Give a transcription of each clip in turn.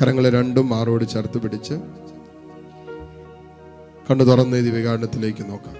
കരങ്ങളെ രണ്ടും മാറോട് ചേർത്ത് പിടിച്ച് കണ്ണു തുറന്ന് ഈ ദിവ്യകാരണത്തിലേക്ക് നോക്കാം.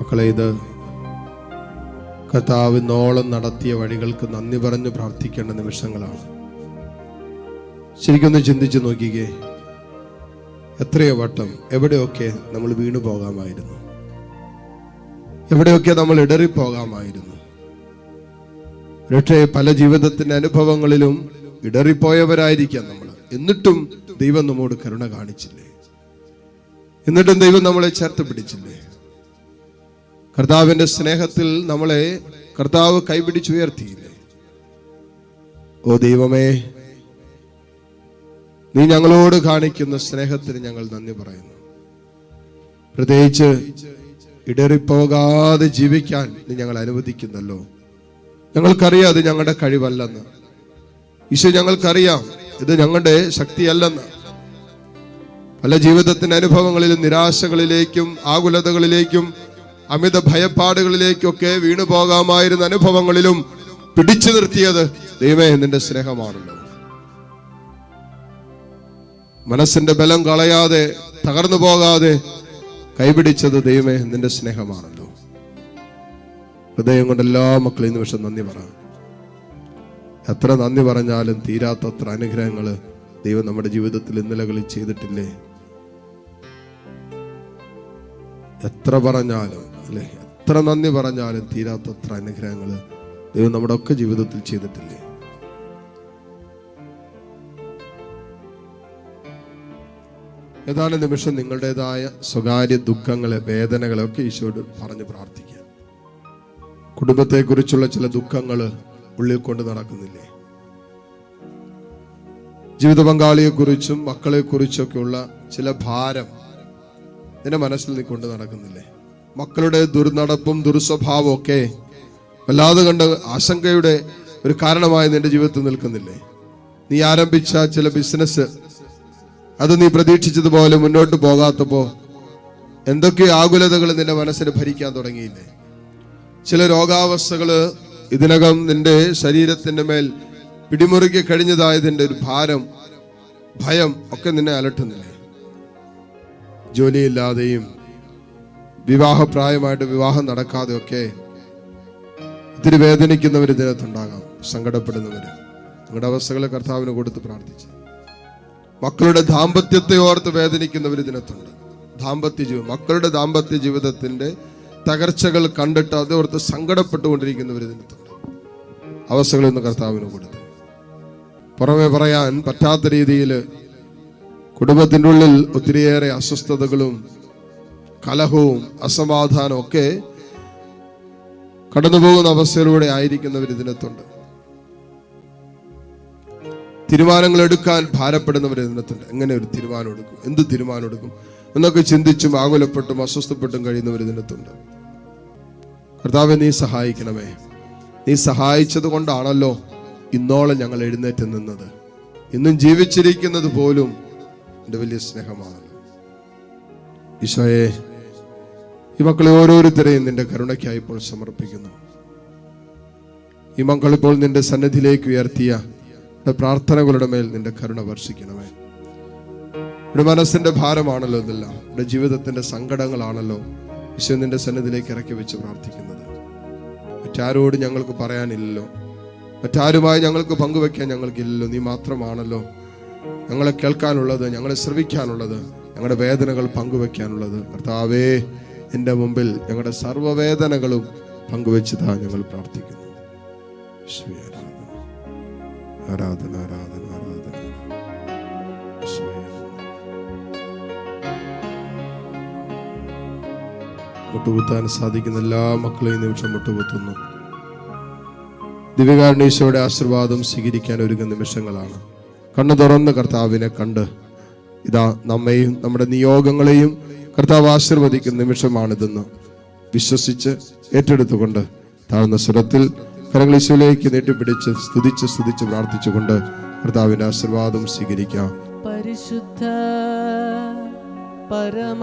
മക്കളെ ഇത് കർത്താവ് നോളം നടത്തിയ വഴികൾക്ക് നന്ദി പറഞ്ഞു പ്രാർത്ഥിക്കേണ്ട നിമിഷങ്ങളാണ്. ശരിക്കൊന്ന് ചിന്തിച്ചു നോക്കിക്കേ. എത്രയോ വട്ടം എവിടെയൊക്കെ നമ്മൾ വീണു പോകാമായിരുന്നു. എവിടെയൊക്കെ നമ്മൾ ഇടറിപ്പോകാമായിരുന്നു. പക്ഷേ പല ജീവിതത്തിന്റെ അനുഭവങ്ങളിലും ഇടറിപ്പോയവരായിരിക്കാം നമ്മൾ. എന്നിട്ടും ദൈവം നമ്മോട് കരുണ കാണിച്ചില്ലേ? എന്നിട്ടും ദൈവം നമ്മളെ ചേർത്ത് പിടിച്ചില്ലേ? കർത്താവിന്റെ സ്നേഹത്തിൽ നമ്മളെ കർത്താവ് കൈപിടിച്ചുയർത്തിയില്ലേ? ഓ ദൈവമേ നീ ഞങ്ങളോട് കാണിക്കുന്ന സ്നേഹത്തിന് ഞങ്ങൾ നന്ദി പറയുന്നു. പ്രത്യേകിച്ച് ഇടറിപ്പോകാതെ ജീവിക്കാൻ നീ ഞങ്ങൾ അനുവദിക്കുന്നല്ലോ. ഞങ്ങൾക്കറിയാം അത് ഞങ്ങളുടെ കഴിവല്ലെന്ന്. ഈശോ ഞങ്ങൾക്കറിയാം ഇത് ഞങ്ങളുടെ ശക്തിയല്ലെന്ന്. പല ജീവിതത്തിന്റെ അനുഭവങ്ങളിലും നിരാശകളിലേക്കും ആകുലതകളിലേക്കും അമിത ഭയപ്പാടുകളിലേക്കൊക്കെ വീണു പോകാമായിരുന്ന അനുഭവങ്ങളിലും പിടിച്ചു നിർത്തിയത് ദൈവമേ നിന്റെ സ്നേഹമാണല്ലോ. മനസ്സിന്റെ ബലം കളയാതെ തകർന്നു പോകാതെ കൈപിടിച്ചത് ദൈവമേ നിന്റെ സ്നേഹമാണല്ലോ. ഹൃദയം കൊണ്ട് എല്ലാ മക്കളും ഈ നിമിഷം നന്ദി പറ. എത്ര നന്ദി പറഞ്ഞാലും തീരാത്തത്ര അനുഗ്രഹങ്ങൾ ദൈവം നമ്മുടെ ജീവിതത്തിൽ ഇന്നലകളിൽ ചെയ്തിട്ടില്ലേ? എത്ര പറഞ്ഞാലും അല്ലെ? എത്ര നന്ദി പറഞ്ഞാലും തീരാത്തത്ര അനുഗ്രഹങ്ങൾ ദൈവം നമ്മുടെ ഒക്കെ ജീവിതത്തിൽ ചെയ്തിട്ടില്ലേ? ഏതാനും നിമിഷം നിങ്ങളുടേതായ സ്വകാര്യ ദുഃഖങ്ങളെ വേദനകളെ ഒക്കെ ഈശോട് പറഞ്ഞ് പ്രാർത്ഥിക്കുക കുടുംബത്തെക്കുറിച്ചുള്ള ചില ദുഃഖങ്ങൾ ഉള്ളിൽ കൊണ്ട് നടക്കുന്നില്ലേ? ജീവിത പങ്കാളിയെക്കുറിച്ചും മക്കളെക്കുറിച്ചൊക്കെയുള്ള ചില ഭാരം നിന്റെ മനസ്സിൽ നീ കൊണ്ട് നടക്കുന്നില്ലേ? മക്കളുടെ ദുർനടപ്പും ദുർസ്വഭാവവും ഒക്കെ വല്ലാതെ കണ്ട് ആശങ്കയുടെ ഒരു കാരണമായി നിന്റെ ജീവിതത്തിൽ നിൽക്കുന്നില്ലേ? നീ ആരംഭിച്ച ചില ബിസിനസ് അത് നീ പ്രതീക്ഷിച്ചതുപോലെ മുന്നോട്ട് പോകാത്തപ്പോൾ എന്തൊക്കെ ആകുലതകൾ നിന്റെ മനസ്സിന് ഭരിക്കാൻ തുടങ്ങിയില്ലേ? ചില രോഗാവസ്ഥകൾ ഇതിനകം നിന്റെ ശരീരത്തിന്റെ മേൽ പിടിമുറുക്കി കഴിഞ്ഞതായതിന്റെ ഒരു ഭാരം ഭയം ഒക്കെ നിന്നെ അലട്ടുന്നില്ലേ? ജോലിയില്ലാതെയും വിവാഹപ്രായമായിട്ട് വിവാഹം നടക്കാതെയൊക്കെ ഇത്തിരി വേദനിക്കുന്നവർ ഇതിനകത്തുണ്ടാകാം സങ്കടപ്പെടുന്നവര്. നിങ്ങളുടെ അവസ്ഥകളെ കർത്താവിന് കൊടുത്ത് പ്രാർത്ഥിച്ചു. മക്കളുടെ ദാമ്പത്യത്തെ ഓർത്ത് വേദനിക്കുന്നവർ ഇതിനകത്തുണ്ട്. ദാമ്പത്യ ജീവിതം മക്കളുടെ ദാമ്പത്യ ജീവിതത്തിന്റെ തകർച്ചകൾ കണ്ടിട്ട് അതോർത്ത് സങ്കടപ്പെട്ടുകൊണ്ടിരിക്കുന്നവർ ഇതിനകത്തുണ്ട് അവസ്ഥകളൊന്ന് കർത്താവിന് കൊടുത്തു. പുറമെ പറയാൻ പറ്റാത്ത രീതിയിൽ കുടുംബത്തിന്റെ ഉള്ളിൽ ഒത്തിരിയേറെ അസ്വസ്ഥതകളും കലഹവും അസമാധാനവും ഒക്കെ കടന്നുപോകുന്ന അവസ്ഥയിലൂടെ ആയിരിക്കുന്നവർ ഇതിനകത്തുണ്ട് തീരുമാനങ്ങൾ എടുക്കാൻ ഭാരപ്പെടുന്നവർ ഇതിനകത്തുണ്ട് എങ്ങനെ ഒരു തീരുമാനം എടുക്കും? എന്ത് തീരുമാനം എടുക്കും? എന്നൊക്കെ ചിന്തിച്ചും ആകുലപ്പെട്ടും അസ്വസ്ഥപ്പെട്ടും കഴിയുന്നവർ ഇതിനകത്തുണ്ട് കർത്താവെ നീ സഹായിക്കണമേ. നീ സഹായിച്ചത് കൊണ്ടാണല്ലോ ഇന്നോളം ഞങ്ങൾ എഴുന്നേറ്റ് നിന്നത്. ഇന്നും ജീവിച്ചിരിക്കുന്നത് പോലും എന്റെ വലിയ സ്നേഹമാണല്ലോ. ഈശോയെ ഈ മക്കളെ ഓരോരുത്തരെയും നിന്റെ കരുണയ്ക്കായി ഇപ്പോൾ സമർപ്പിക്കുന്നു. ഈ മക്കൾ ഇപ്പോൾ നിന്റെ സന്നിധിയിലേക്ക് ഉയർത്തിയ പ്രാർത്ഥനകളുടെ മേൽ നിന്റെ കരുണ വർഷിക്കണമേ. ഇവിടെ മനസ്സിന്റെ ഭാരമാണല്ലോ ഇതെല്ലാം. ഇവിടെ ജീവിതത്തിന്റെ സങ്കടങ്ങളാണല്ലോ ഈശോ നിന്റെ സന്നിധിയിലേക്ക് ഇറക്കി വെച്ച് പ്രാർത്ഥിക്കുന്നത്. മറ്റാരോട് ഞങ്ങൾക്ക് പറയാനില്ലല്ലോ. മറ്റാരുമായി ഞങ്ങൾക്ക് പങ്കുവെക്കാൻ ഞങ്ങൾക്കില്ലല്ലോ. നീ മാത്രമാണല്ലോ ഞങ്ങളെ കേൾക്കാനുള്ളത് ഞങ്ങളെ ശ്രവിക്കാനുള്ളത് ഞങ്ങളുടെ വേദനകൾ പങ്കുവെക്കാനുള്ളത്. കർത്താവേ എന്റെ മുമ്പിൽ ഞങ്ങളുടെ സർവവേദനകളും പങ്കുവെച്ചതാ ഞങ്ങൾ പ്രാർത്ഥിക്കുന്നു. ആരാധന ആരാധന ആരാധന. മുട്ടുകുത്താൻ സാധിക്കുന്ന എല്ലാ മക്കളെയും നിമിഷം മുട്ടുകുത്തുന്നു ദിവ്യകാരണീശോയുടെ ആശീർവാദം സ്വീകരിക്കാൻ ഒരുങ്ങുന്ന നിമിഷങ്ങളാണ്. കണ്ണു തുറന്ന് കർത്താവിനെ കണ്ട് ഇതാ നമ്മെയും നമ്മുടെ നിയോഗങ്ങളെയും കർത്താവ് ആശീർവദിക്കുന്ന നിമിഷമാണിതെന്ന് വിശ്വസിച്ച് ഏറ്റെടുത്തുകൊണ്ട് താഴ്ന്ന സ്വരത്തിൽ കരങ്ങളീശോയിലേക്ക് നീട്ടിപ്പിടിച്ച് സ്തുതിച്ച് സ്തുതിച്ച് പ്രാർത്ഥിച്ചുകൊണ്ട് കർത്താവിന്റെ ആശീർവാദം സ്വീകരിക്കാം. പരിശുദ്ധ പരമ